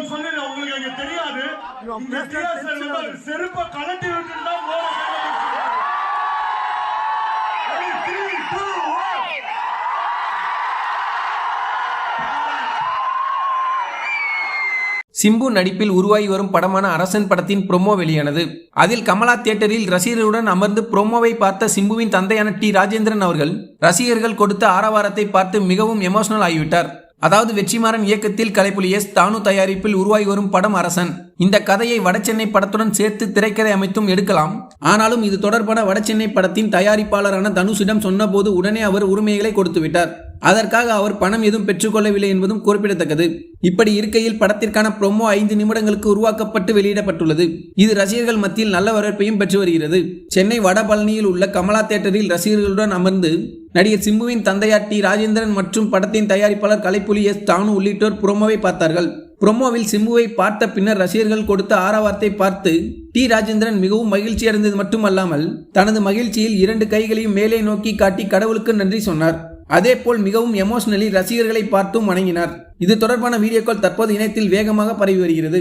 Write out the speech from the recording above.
நான் சொன்னேன் உங்களுக்கு அங்க தெரியாது. செருப்பை கலட்டி தான் one. சிம்பு நடிப்பில் உருவாகி வரும் படமான அரசன் படத்தின் ப்ரோமோ வெளியானது. அதில் கமலா தியேட்டரில் ரசிகர்களுடன் அமர்ந்து ப்ரோமோவை பார்த்த சிம்புவின் தந்தையான டி. ராஜேந்திரன் அவர்கள் ரசிகர்கள் கொடுத்த ஆரவாரத்தை பார்த்து மிகவும் எமோஷனல் ஆகிவிட்டார். அதாவது வெற்றிமாறன் இயக்கத்தில் கலைப்புலி எஸ். தானு தயாரிப்பில் உருவாகி வரும் படம் அரசன். இந்த கதையை வடசென்னை படத்துடன் சேர்த்து திரைக்கதை அமைத்தும் எடுக்கலாம். ஆனாலும் இது தொடர்பான வடசென்னை படத்தின் தயாரிப்பாளரான தனுஷிடம் சொன்னபோது உடனே அவர் உரிமைகளை கொடுத்துவிட்டார். அதற்காக அவர் பணம் எதுவும் பெற்றுக்கொள்ளவில்லை என்பதும் குறிப்பிடத்தக்கது. இப்படி இருக்கையில் படத்திற்கான ப்ரோமோ ஐந்து நிமிடங்களுக்கு உருவாக்கப்பட்டு வெளியிடப்பட்டுள்ளது. இது ரசிகர்கள் மத்தியில் நல்ல வரவேற்பையும் பெற்று வருகிறது. சென்னை வடபழனியில் உள்ள கமலா தேட்டரில் ரசிகர்களுடன் அமர்ந்து நடிகர் சிம்புவின் தந்தையார் டி. ராஜேந்திரன் மற்றும் படத்தின் தயாரிப்பாளர் கலைப்புலி எஸ். தானு உள்ளிட்டோர் புரோமோவை பார்த்தார்கள். புரோமோவில் சிம்புவை பார்த்த பின்னர் ரசிகர்கள் கொடுத்த ஆரவாரத்தை பார்த்து டி. ராஜேந்திரன் மிகவும் மகிழ்ச்சி அடைந்தது மட்டுமல்லாமல் தனது மகிழ்ச்சியில் இரண்டு கைகளையும் மேலே நோக்கி காட்டி கடவுளுக்கு நன்றி சொன்னார். அதேபோல் மிகவும் எமோஷனலி ரசிகர்களை பார்த்தும் வணங்கினார். இது தொடர்பான வீடியோக்கள் தற்போது இணையத்தில் வேகமாக பரவி வருகிறது.